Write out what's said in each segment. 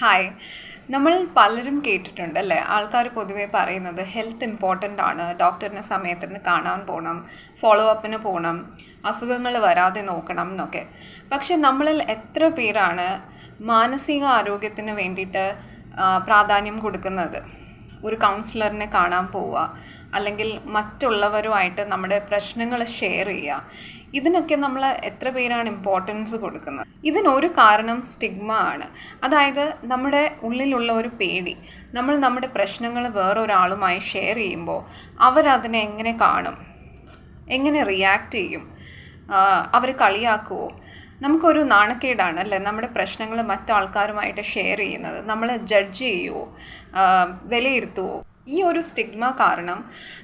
Hi നമ്മൾ പലരും കേട്ടിട്ടുണ്ട് അല്ലേ? ആൾക്കാർ പൊതുവേ പറയുന്നത് ഹെൽത്ത് ഇമ്പോർട്ടന്റ് ആണ്. ഡോക്ടറിനെ സമയത്തിന് കാണാൻ പോകണം ഫോളോ അപ്പിന് പോകണം അസുഖങ്ങൾ വരാതെ നോക്കണം എന്നൊക്കെ. പക്ഷെ നമ്മളിൽ എത്ര പേരാണ് മാനസിക ആരോഗ്യത്തിന് വേണ്ടിയിട്ട് പ്രാധാന്യം കൊടുക്കുന്നത്? ഒരു കൗൺസിലറിനെ കാണാൻ പോവുക. അല്ലെങ്കിൽ മറ്റുള്ളവരുമായിട്ട് നമ്മുടെ പ്രശ്നങ്ങൾ ഷെയർ ചെയ്യുക. ഇതിനൊക്കെ നമ്മൾ എത്ര പേരാണ് ഇമ്പോർട്ടൻസ് കൊടുക്കുന്നത്? ഇതിനൊരു കാരണം സ്റ്റിഗ്മ ആണ്. അതായത് നമ്മുടെ ഉള്ളിലുള്ള ഒരു പേടി. നമ്മൾ നമ്മുടെ പ്രശ്നങ്ങൾ വേറൊരാളുമായി ഷെയർ ചെയ്യുമ്പോൾ അവരതിനെ എങ്ങനെ കാണും? എങ്ങനെ റിയാക്ട് ചെയ്യും? അവർ കളിയാക്കുമോ നമുക്കൊരു നാണക്കേടാണ് അല്ലേ? നമ്മുടെ പ്രശ്നങ്ങൾ മറ്റാൾക്കാരുമായിട്ട് ഷെയർ ചെയ്യുന്നത്. നമ്മൾ ജഡ്ജ് ചെയ്യുമോ വിലയിരുത്തുമോ ഈ ഒരു സ്റ്റിഗ്മ കാരണം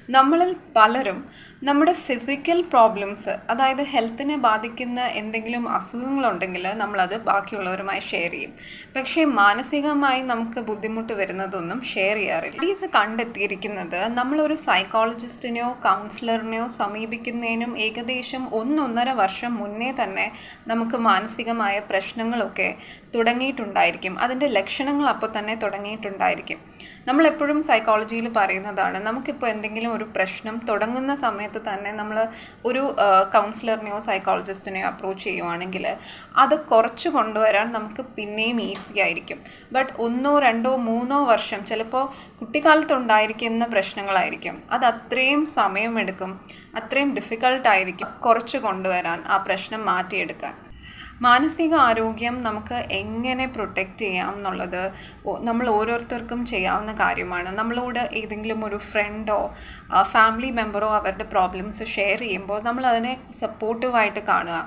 നമ്മളിൽ പലരും നമ്മുടെ ഫിസിക്കൽ പ്രോബ്ലംസ് അതായത് ഹെൽത്തിനെ ബാധിക്കുന്ന എന്തെങ്കിലും അസുഖങ്ങളുണ്ടെങ്കിൽ നമ്മളത് ബാക്കിയുള്ളവരുമായി ഷെയർ ചെയ്യും. പക്ഷേ മാനസികമായി നമുക്ക് ബുദ്ധിമുട്ട് വരുന്നതൊന്നും ഷെയർ ചെയ്യാറില്ല. സ്റ്റഡീസ് കണ്ടെത്തിയിരിക്കുന്നത് നമ്മളൊരു സൈക്കോളജിസ്റ്റിനെയോ കൗൺസിലറിനെയോ സമീപിക്കുന്നതിനും ഏകദേശം ഒന്നൊന്നര വർഷം മുന്നേ തന്നെ നമുക്ക് മാനസികമായ പ്രശ്നങ്ങളൊക്കെ തുടങ്ങിയിട്ടുണ്ടായിരിക്കും. അതിന്റെ ലക്ഷണങ്ങൾ അപ്പോൾ തന്നെ തുടങ്ങിയിട്ടുണ്ടായിരിക്കും. നമ്മളെപ്പോഴും സൈക്കോളജിയിൽ പറയുന്നതാണ് നമുക്കിപ്പോൾ എന്തെങ്കിലും ഒരു പ്രശ്നം തുടങ്ങുന്ന സമയത്ത് തന്നെ നമ്മൾ ഒരു കൗൺസിലറിനെയോ സൈക്കോളജിസ്റ്റിനെയോ അപ്രോച്ച് ചെയ്യുവാണെങ്കിൽ അത് കുറച്ച് കൊണ്ടുവരാൻ നമുക്ക് പിന്നെയും ഈസി ആയിരിക്കും. ബട്ട് ഒന്നോ രണ്ടോ മൂന്നോ വർഷം ചിലപ്പോൾ കുട്ടിക്കാലത്ത് ഉണ്ടായിരിക്കുന്ന പ്രശ്നങ്ങളായിരിക്കും. അത് അത്രയും സമയമെടുക്കും അത്രയും ഡിഫിക്കൽട്ടായിരിക്കും കുറച്ച് കൊണ്ടുവരാൻ ആ പ്രശ്നം മാറ്റിയെടുക്കാൻ. മാനസിക ആരോഗ്യം നമുക്ക് എങ്ങനെ പ്രൊട്ടക്റ്റ് ചെയ്യാം എന്നുള്ളത് നമ്മൾ ഓരോരുത്തർക്കും ചെയ്യാവുന്ന കാര്യമാണ്. നമ്മളോട് ഏതെങ്കിലും ഒരു ഫ്രണ്ടോ ഫാമിലി മെമ്പറോ അവരുടെ പ്രോബ്ലംസ് ഷെയർ ചെയ്യുമ്പോൾ നമ്മൾ അതിനെ സപ്പോർട്ടീവായിട്ട് കാണുക.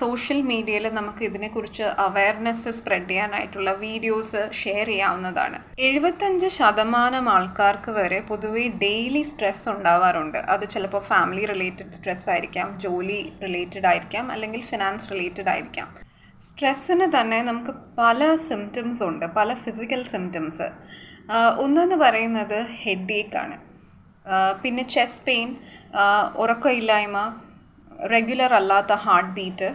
സോഷ്യൽ മീഡിയയിൽ നമുക്ക് ഇതിനെക്കുറിച്ച് അവയർനെസ് സ്പ്രെഡ് ചെയ്യാനായിട്ടുള്ള വീഡിയോസ് ഷെയർ ചെയ്യാവുന്നതാണ്. എഴുപത്തഞ്ച് ശതമാനം ആൾക്കാർക്ക് വരെ പൊതുവേ ഡെയിലി സ്ട്രെസ് ഉണ്ടാവാറുണ്ട്. അത് ചിലപ്പോൾ ഫാമിലി റിലേറ്റഡ് സ്ട്രെസ് ആയിരിക്കാം ജോലി റിലേറ്റഡ് ആയിരിക്കാം അല്ലെങ്കിൽ ഫിനാൻസ് റിലേറ്റഡ് ആയിരിക്കാം. സ്ട്രെസ്സിന് തന്നെ നമുക്ക് പല സിംറ്റംസ് ഉണ്ട് പല ഫിസിക്കൽ സിംറ്റംസ് ഒന്നെന്ന് പറയുന്നത് ഹെഡ് ഏക്കാണ് പിന്നെ ചെസ്റ്റ് പെയിൻ ഉറക്കമില്ലായ്മ റെഗുലർ അല്ലാത്ത ഹാർട്ട് ബീറ്റ്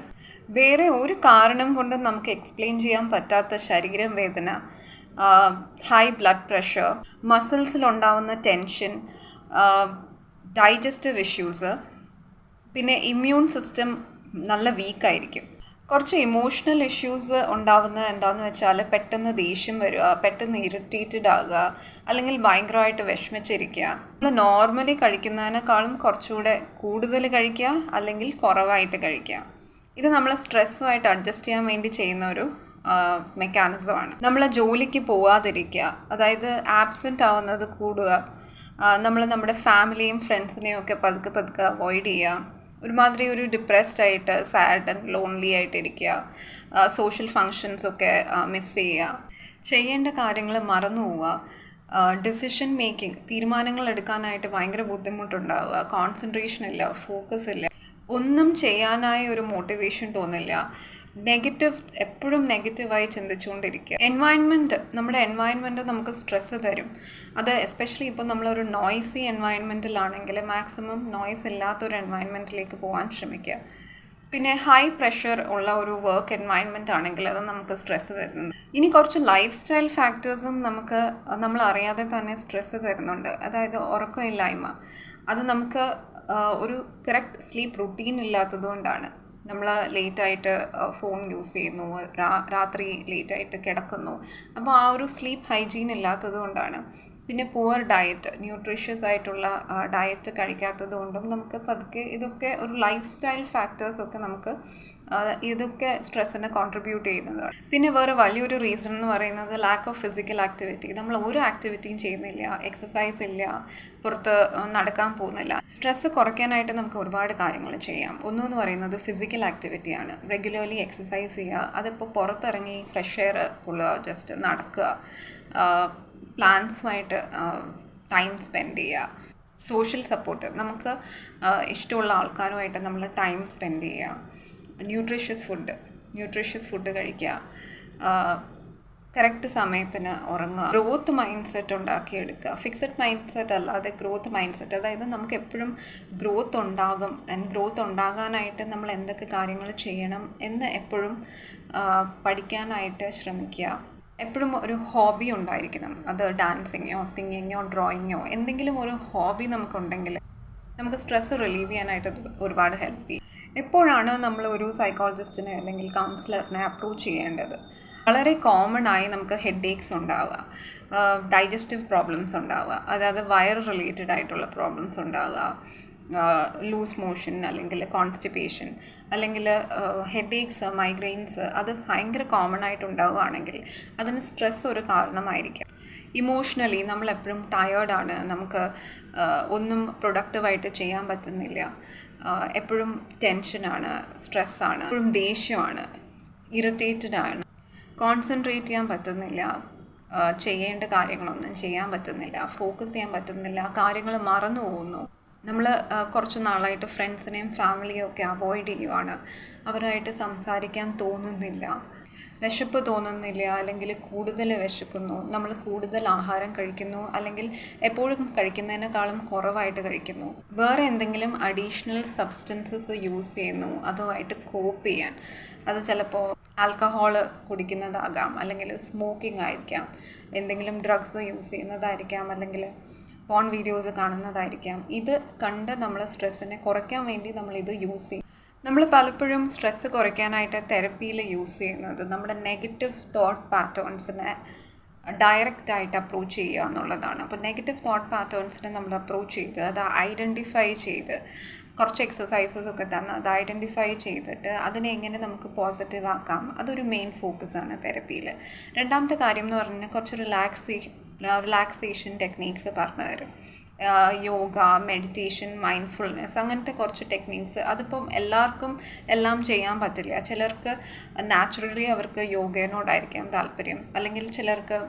വേറെ ഒരു കാരണം കൊണ്ടും നമുക്ക് എക്സ്പ്ലെയിൻ ചെയ്യാൻ പറ്റാത്ത ശരീരം വേദന ഹൈ ബ്ലഡ് പ്രഷർ മസിൽസിലുണ്ടാവുന്ന ടെൻഷൻ ഡൈജസ്റ്റീവ് ഇഷ്യൂസ് പിന്നെ ഇമ്മ്യൂൺ സിസ്റ്റം നല്ല വീക്കായിരിക്കും കുറച്ച് ഇമോഷണൽ ഇഷ്യൂസ് ഉണ്ടാവുന്നത് എന്താണെന്ന് വെച്ചാൽ പെട്ടെന്ന് ദേഷ്യം വരിക പെട്ടെന്ന് ഇറിറ്റേറ്റഡ് ആകുക അല്ലെങ്കിൽ ഭയങ്കരമായിട്ട് വിഷമിച്ചിരിക്കുക നമ്മൾ നോർമലി കഴിക്കുന്നതിനേക്കാളും കുറച്ചുകൂടെ കൂടുതൽ കഴിക്കുക അല്ലെങ്കിൽ കുറവായിട്ട് കഴിക്കുക ഇത് നമ്മൾ സ്ട്രെസ്സുമായിട്ട് അഡ്ജസ്റ്റ് ചെയ്യാൻ വേണ്ടി ചെയ്യുന്ന ഒരു മെക്കാനിസമാണ് നമ്മൾ ജോലിക്ക് പോവാതിരിക്കുക അതായത് ആബ്സെന്റ് ആവുന്നത് കൂടുക നമ്മൾ നമ്മുടെ ഫാമിലിയും ഫ്രണ്ട്സിനെയും ഒക്കെ പതുക്കെ പതുക്കെ അവോയ്ഡ് ചെയ്യുക ഒരുമാതിരി ഒരു ഡിപ്രസ്ഡ് ആയിട്ട് സാഡ് ആൻഡ് ലോൺലി ആയിട്ടിരിക്കുക. സോഷ്യൽ ഫങ്ഷൻസ് ഒക്കെ മിസ് ചെയ്യുക. ചെയ്യേണ്ട കാര്യങ്ങൾ മറന്നു പോവുക. ഡിസിഷൻ മേക്കിംഗ് തീരുമാനങ്ങൾ എടുക്കാനായിട്ട് ഭയങ്കര ബുദ്ധിമുട്ടുണ്ടാവുക. കോൺസെൻട്രേഷൻ ഇല്ല ഫോക്കസ് ഇല്ല. ഒന്നും ചെയ്യാനായി ഒരു മോട്ടിവേഷൻ തോന്നില്ല. നെഗറ്റീവ് എപ്പോഴും നെഗറ്റീവായി ചിന്തിച്ചുകൊണ്ടിരിക്കുക. എൻവയൺമെന്റ് നമ്മുടെ എൻവയൺമെന്റ് നമുക്ക് സ്ട്രെസ്സ് തരും. അത് എസ്പെഷ്യലി ഇപ്പോൾ നമ്മളൊരു നോയ്സി എൻവയൺമെന്റിലാണെങ്കിൽ മാക്സിമം നോയ്സ് ഇല്ലാത്തൊരു എൻവയൺമെന്റിലേക്ക് പോകാൻ ശ്രമിക്കുക. പിന്നെ ഹൈ പ്രഷർ ഉള്ള ഒരു വർക്ക് എൻവയൺമെന്റ് ആണെങ്കിൽ അത് നമുക്ക് സ്ട്രെസ്സ് തരുന്നുണ്ട്. ഇനി കുറച്ച് ലൈഫ് സ്റ്റൈൽ ഫാക്ടേഴ്സും നമുക്ക് നമ്മൾ അറിയാതെ തന്നെ സ്ട്രെസ്സ് തരുന്നുണ്ട്. അതായത് ഉറക്കമില്ലായ്മ. അത് നമുക്ക് ഒരു കറക്റ്റ് സ്ലീപ്പ് റുട്ടീൻ ഇല്ലാത്തത് കൊണ്ടാണ്. നമ്മൾ ലേറ്റായിട്ട് ഫോൺ യൂസ് ചെയ്യുന്നു രാത്രി ലേറ്റായിട്ട് കിടക്കുന്നു. അപ്പോൾ ആ ഒരു സ്ലീപ്പ് ഹൈജീൻ ഇല്ലാത്തത് കൊണ്ടാണ്. പിന്നെ പുവർ ഡയറ്റ് ന്യൂട്രീഷ്യസ് ആയിട്ടുള്ള ഡയറ്റ് കഴിക്കാത്തത് കൊണ്ടും നമുക്ക് പതുക്കെ ഇതൊക്കെ ഒരു ലൈഫ് സ്റ്റൈൽ ഫാക്ടേഴ്സ് ഒക്കെ നമുക്ക് ഇതൊക്കെ സ്ട്രെസ്സിനെ കോൺട്രിബ്യൂട്ട് ചെയ്യുന്നതാണ് പിന്നെ വേറെ വലിയൊരു റീസൺ എന്ന് പറയുന്നത് ലാക്ക് ഓഫ് ഫിസിക്കൽ ആക്ടിവിറ്റി നമ്മൾ ഒരു ആക്ടിവിറ്റിയും ചെയ്യുന്നില്ല എക്സസൈസ് ഇല്ല പുറത്ത് നടക്കാൻ പോകുന്നില്ല. സ്ട്രെസ്സ് കുറയ്ക്കാനായിട്ട് നമുക്ക് ഒരുപാട് കാര്യങ്ങൾ ചെയ്യാം. ഒന്നെന്ന് പറയുന്നത് ഫിസിക്കൽ ആക്ടിവിറ്റിയാണ് റെഗുലർലി എക്സസൈസ് ചെയ്യുക അതിപ്പോൾ പുറത്തിറങ്ങി ഫ്രഷ് എയർ കൊള്ളുക ജസ്റ്റ് നടക്കുക. പ്ലാൻസുമായിട്ട് ടൈം സ്പെൻഡ് ചെയ്യുക. സോഷ്യൽ സപ്പോർട്ട് നമുക്ക് ഇഷ്ടമുള്ള ആൾക്കാരുമായിട്ട് നമ്മൾ ടൈം സ്പെൻഡ് ചെയ്യുക. ന്യൂട്രീഷ്യസ് ഫുഡ് ന്യൂട്രീഷ്യസ് ഫുഡ് കഴിക്കുക. കറക്റ്റ് സമയത്തിന് ഉറങ്ങുക. ഗ്രോത്ത് മൈൻഡ് സെറ്റ് ഉണ്ടാക്കിയെടുക്കുക. ഫിക്സഡ് മൈൻഡ് സെറ്റ് അല്ലാതെ ഗ്രോത്ത് മൈൻഡ് സെറ്റ് അതായത് നമുക്ക് എപ്പോഴും ഗ്രോത്ത് ഉണ്ടാകും. ആൻഡ് ഗ്രോത്ത് ഉണ്ടാകാനായിട്ട് നമ്മൾ എന്തൊക്കെ കാര്യങ്ങൾ ചെയ്യണം എന്ന് എപ്പോഴും പഠിക്കാനായിട്ട് ശ്രമിക്കുക. എപ്പോഴും ഒരു ഹോബി ഉണ്ടായിരിക്കണം. അത് ഡാൻസിങ്ങോ സിംഗിങ്ങോ ഡ്രോയിങ്ങോ എന്തെങ്കിലും ഒരു ഹോബി നമുക്കുണ്ടെങ്കിൽ നമുക്ക് സ്ട്രെസ്സ് റിലീവ് ചെയ്യാനായിട്ട് ഒരുപാട് ഹെൽപ്പ് ചെയ്യും. എപ്പോഴാണ് നമ്മൾ ഒരു സൈക്കോളജിസ്റ്റിനെ അല്ലെങ്കിൽ കൗൺസിലറിനെ അപ്രോച്ച് ചെയ്യേണ്ടത് വളരെ കോമൺ ആയി നമുക്ക് ഹെഡ് ഏക്സ് ഉണ്ടാവുക ഡൈജസ്റ്റീവ് പ്രോബ്ലംസ് ഉണ്ടാവുക അതായത് വയർ റിലേറ്റഡ് ആയിട്ടുള്ള പ്രോബ്ലംസ് ഉണ്ടാവുക ലൂസ് മോഷൻ അല്ലെങ്കിൽ കോൺസ്റ്റിപ്പേഷൻ അല്ലെങ്കിൽ ഹെഡേക്സ് മൈഗ്രെയിൻസ് അത് ഭയങ്കര കോമൺ ആയിട്ട് ഉണ്ടാവുകയാണെങ്കിൽ അതിന് സ്ട്രെസ് ഒരു കാരണമായിരിക്കാം. ഇമോഷണലി നമ്മൾ എപ്പോഴും ടയേർഡാണ് നമുക്ക് ഒന്നും പ്രൊഡക്റ്റീവായിട്ട് ചെയ്യാൻ പറ്റുന്നില്ല. എപ്പോഴും ടെൻഷനാണ് സ്ട്രെസ്സാണ് എപ്പോഴും ദേഷ്യമാണ് ഇറിറ്റേറ്റഡ് ആണ്. കോൺസെൻട്രേറ്റ് ചെയ്യാൻ പറ്റുന്നില്ല. ചെയ്യേണ്ട കാര്യങ്ങളൊന്നും ചെയ്യാൻ പറ്റുന്നില്ല. ഫോക്കസ് ചെയ്യാൻ പറ്റുന്നില്ല. കാര്യങ്ങൾ മറന്നു പോകുന്നു. നമ്മൾ കുറച്ച് നാളായിട്ട് ഫ്രണ്ട്സിനെയും ഫാമിലിയും ഒക്കെ അവോയ്ഡ് ചെയ്യുവാണ്. അവരുമായിട്ട് സംസാരിക്കാൻ തോന്നുന്നില്ല. വിശപ്പ് തോന്നുന്നില്ല അല്ലെങ്കിൽ കൂടുതൽ വിശക്കുന്നു. നമ്മൾ കൂടുതൽ ആഹാരം കഴിക്കുന്നു അല്ലെങ്കിൽ എപ്പോഴും കഴിക്കുന്നതിനേക്കാളും കുറവായിട്ട് കഴിക്കുന്നു. വേറെ എന്തെങ്കിലും അഡീഷണൽ സബ്സ്റ്റൻസസ് യൂസ് ചെയ്യുന്നു അതുമായിട്ട് കോപ്പ് ചെയ്യാൻ. അത് ചിലപ്പോൾ ആൽക്കഹോൾ കുടിക്കുന്നതാകാം അല്ലെങ്കിൽ സ്മോക്കിംഗ് ആയിരിക്കാം. എന്തെങ്കിലും ഡ്രഗ്സ് യൂസ് ചെയ്യുന്നതായിരിക്കാം അല്ലെങ്കിൽ ഫോൺ വീഡിയോസ് കാണുന്നതായിരിക്കാം. ഇത് കണ്ട് നമ്മൾ സ്ട്രെസ്സിനെ കുറയ്ക്കാൻ വേണ്ടി നമ്മൾ ഇത് യൂസ് ചെയ്യും. നമ്മൾ പലപ്പോഴും സ്ട്രെസ്സ് കുറയ്ക്കാനായിട്ട് തെറപ്പിയിൽ യൂസ് ചെയ്യുന്നത് നമ്മുടെ നെഗറ്റീവ് തോട്ട് പാറ്റേൺസിനെ ഡയറക്റ്റ് ആയിട്ട് അപ്രോച്ച് ചെയ്യുക എന്നുള്ളതാണ്. അപ്പോൾ നെഗറ്റീവ് തോട്ട് പാറ്റേൺസിനെ നമ്മൾ അപ്രോച്ച് ചെയ്ത് അത് ഐഡന്റിഫൈ ചെയ്ത് കുറച്ച് എക്സസൈസസ് ഒക്കെ തന്ന് അത് ഐഡന്റിഫൈ ചെയ്തിട്ട് അതിനെ എങ്ങനെ നമുക്ക് പോസിറ്റീവ് ആക്കാം അതൊരു മെയിൻ ഫോക്കസാണ് തെറപ്പിയിൽ രണ്ടാമത്തെ കാര്യം എന്ന് പറഞ്ഞാൽ കുറച്ച് റിലാക്സേഷൻ റിലാക്സേഷൻ ടെക്നീക്സ് പറഞ്ഞു തരും. യോഗ മെഡിറ്റേഷൻ മൈൻഡ്ഫുൾനെസ് അങ്ങനത്തെ കുറച്ച് ടെക്നീക്സ് അതിപ്പം എല്ലാവർക്കും എല്ലാം ചെയ്യാൻ പറ്റില്ല. ചിലർക്ക് നാച്ചുറലി അവർക്ക് യോഗയോടായിരിക്കാം താല്പര്യം. അല്ലെങ്കിൽ ചിലർക്ക്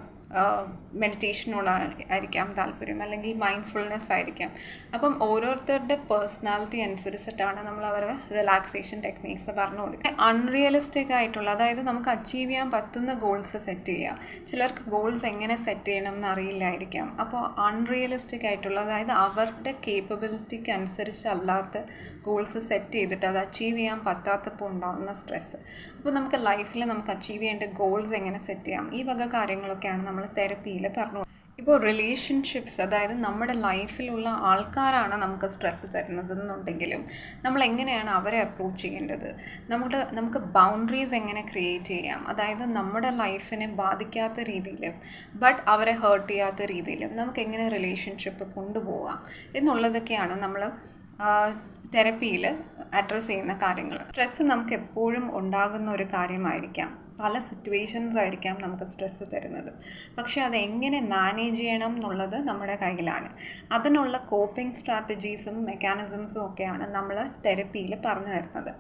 മെഡിറ്റേഷനോടായിരിക്കാം താല്പര്യം. അല്ലെങ്കിൽ മൈൻഡ്ഫുൾനെസ് ആയിരിക്കാം. അപ്പം ഓരോരുത്തരുടെ പേഴ്സണാലിറ്റി അനുസരിച്ചിട്ടാണ് നമ്മൾ അവരെ റിലാക്സേഷൻ ടെക്നീക്സ് പറഞ്ഞു കൊടുക്കുക. അൺറിയലിസ്റ്റിക് ആയിട്ടുള്ള അതായത് നമുക്ക് അച്ചീവ് ചെയ്യാൻ പറ്റുന്ന ഗോൾസ് സെറ്റ് ചെയ്യുക. ചിലർക്ക് ഗോൾസ് എങ്ങനെ സെറ്റ് ചെയ്യണം എന്ന് അറിയില്ലായിരിക്കാം അപ്പോൾ അൺറിയലിസ്റ്റിക് ആയിട്ടുള്ള അതായത് അവരുടെ കേപ്പബിലിറ്റിക്ക് അനുസരിച്ചല്ലാത്ത ഗോൾസ് സെറ്റ് ചെയ്തിട്ട് അത് അച്ചീവ് ചെയ്യാൻ പറ്റാത്തപ്പോൾ ഉണ്ടാകുന്ന സ്ട്രെസ്സ് അപ്പോൾ നമുക്ക് ലൈഫിൽ നമുക്ക് അച്ചീവ് ചെയ്യേണ്ട ഗോൾസ് എങ്ങനെ സെറ്റ് ചെയ്യാം? ഈ വക കാര്യങ്ങളൊക്കെയാണ് നമ്മൾ തെറപ്പിയിൽ പറഞ്ഞു. ഇപ്പോൾ റിലേഷൻഷിപ്സ് അതായത് നമ്മുടെ ലൈഫിലുള്ള ആൾക്കാരാണ് നമുക്ക് സ്ട്രെസ്സ് തരുന്നതെന്നുണ്ടെങ്കിലും നമ്മൾ എങ്ങനെയാണ് അവരെ അപ്രോച്ച് ചെയ്യേണ്ടത്? നമ്മുടെ നമുക്ക് ബൗണ്ടറീസ് എങ്ങനെ ക്രിയേറ്റ് ചെയ്യാം? അതായത് നമ്മുടെ ലൈഫിനെ ബാധിക്കാത്ത രീതിയിലും ബട്ട് അവരെ ഹേർട്ട് ചെയ്യാത്ത രീതിയിലും നമുക്ക് എങ്ങനെ റിലേഷൻഷിപ്പ് കൊണ്ടുപോകാം? എന്നുള്ളതൊക്കെയാണ് നമ്മൾ തെറപ്പിയിൽ അഡ്രസ്സ് ചെയ്യുന്ന കാര്യങ്ങൾ. സ്ട്രെസ്സ് നമുക്ക് എപ്പോഴും ഉണ്ടാകുന്ന ഒരു കാര്യമായിരിക്കാം. പല സിറ്റുവേഷൻസ് ആയിരിക്കാം നമുക്ക് സ്ട്രെസ്സ് തരുന്നത്. പക്ഷെ അത് എങ്ങനെ മാനേജ് ചെയ്യണം എന്നുള്ളത് നമ്മുടെ കയ്യിലാണ്. അതിനുള്ള കോപ്പിംഗ് സ്ട്രാറ്റജീസും മെക്കാനിസംസും ഒക്കെയാണ് നമ്മൾ തെറപ്പിയിൽ പറഞ്ഞു തരുന്നത്.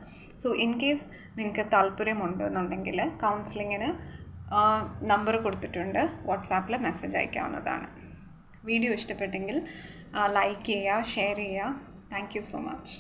സോ ഇൻ കേസ് നിങ്ങൾക്ക് താല്പര്യമുണ്ട് എന്നുണ്ടെങ്കിൽ കൗൺസിലിങ്ങിന് നമ്പർ കൊടുത്തിട്ടുണ്ട്. വാട്സാപ്പിൽ മെസ്സേജ് അയക്കാവുന്നതാണ്. വീഡിയോ ഇഷ്ടപ്പെട്ടെങ്കിൽ ലൈക്ക് ചെയ്യുക ഷെയർ ചെയ്യുക. Thank you so much